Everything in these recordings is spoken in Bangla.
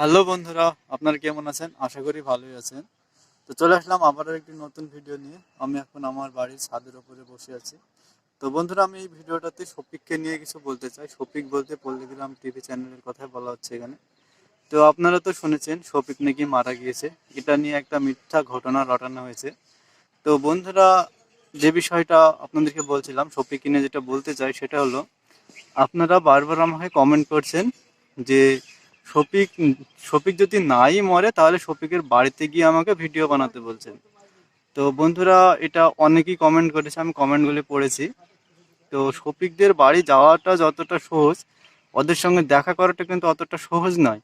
হ্যালো বন্ধুরা, আপনারা কেমন আছেন? আশা করি ভালোই আছেন। তো চলে আসলাম আবারও একটি নতুন ভিডিও নিয়ে। আমি এখন আমার বাড়ির ছাদের উপরে বসে আছি। তো বন্ধুরা, আমি এই ভিডিওটাতে শফিককে নিয়ে কিছু বলতে চাই। শফিক বলতে পল্লীগ্রাম টিভি চ্যানেলের কথাই বলা হচ্ছে এখানে। তো আপনারা তো শুনেছেন শফিক নাকি মারা গিয়েছে। এটা নিয়ে একটা মিথ্যা ঘটনা রটানো হয়েছে। তো বন্ধুরা, যে বিষয়টা আপনাদেরকে বলছিলাম শফিক নিয়ে যেটা বলতে চাই সেটা হলো, আপনারা বারবার আমাকে কমেন্ট করছেন যে শফিক শফিক যদি নাই মরে, তাহলে শফিকের বাড়িতে গিয়ে আমাকে ভিডিও বানাতে বলছেন। তো বন্ধুরা, এটা অনেকেই কমেন্ট করেছে, আমি কমেন্টগুলি পড়েছি। তো শফিকদের বাড়ি যাওয়াটা যতটা সহজ, ওদের সঙ্গে দেখা করাটা কিন্তু অতটা সহজ নয়।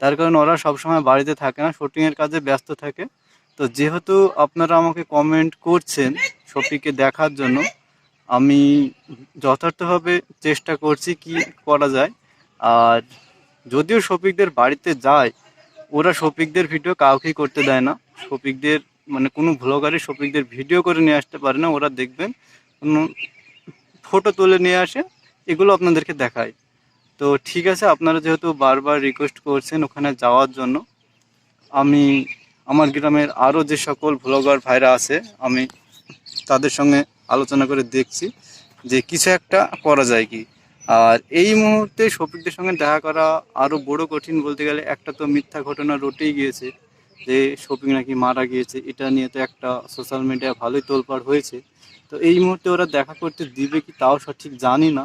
তার কারণ ওরা সবসময় বাড়িতে থাকে না শুটিংয়ের কাজে ব্যস্ত থাকে। তো যেহেতু আপনারা আমাকে কমেন্ট করছেন শফিককে দেখার জন্য, আমি যথার্থভাবে চেষ্টা করছি কি করা যায়। আর যদিও শফিকদের বাড়িতে যায়, ওরা শফিকদের ভিডিও কাউকেই করতে দেয় না। শফিকদের মানে কোনো ভ্লগারই শফিকদের ভিডিও করে নিয়ে আসতে পারে না, ওরা দেখবেন ফটো তুলে নিয়ে আসে, এগুলো আপনাদেরকে দেখায়। তো ঠিক আছে, আপনারা যেহেতু বারবার রিকোয়েস্ট করছেন ওখানে যাওয়ার জন্য, আমি আমার গ্রামের আরও যে সকল ভ্লগার ভাইরা আছে, আমি তাদের সঙ্গে আলোচনা করে দেখছি যে কিছু একটা করা যায় কি। আর এই মুহূর্তে শফিকদের সঙ্গে দেখা করা আরও বড় কঠিন বলতে গেলে একটা তো মিথ্যা ঘটনা রটেই গিয়েছে যে শফিক নাকি মারা গিয়েছে, এটা নিয়ে তো একটা সোশ্যাল মিডিয়া ভালোই তোলপাড় হয়েছে। তো এই মুহূর্তে ওরা দেখা করতে দিবে কি তাও সঠিক জানি না।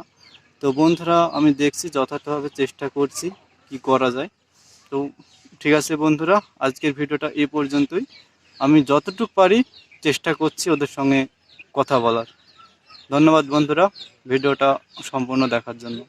তো বন্ধুরা, আমি দেখছি যথার্থভাবে চেষ্টা করছি কি করা যায়। তো ঠিক আছে বন্ধুরা, আজকের ভিডিওটা এ পর্যন্তই। আমি যতটুকু পারি চেষ্টা করছি ওদের সঙ্গে কথা বলার। ধন্যবাদ বন্ধুরা ভিডিওটা সম্পূর্ণ দেখার জন্য।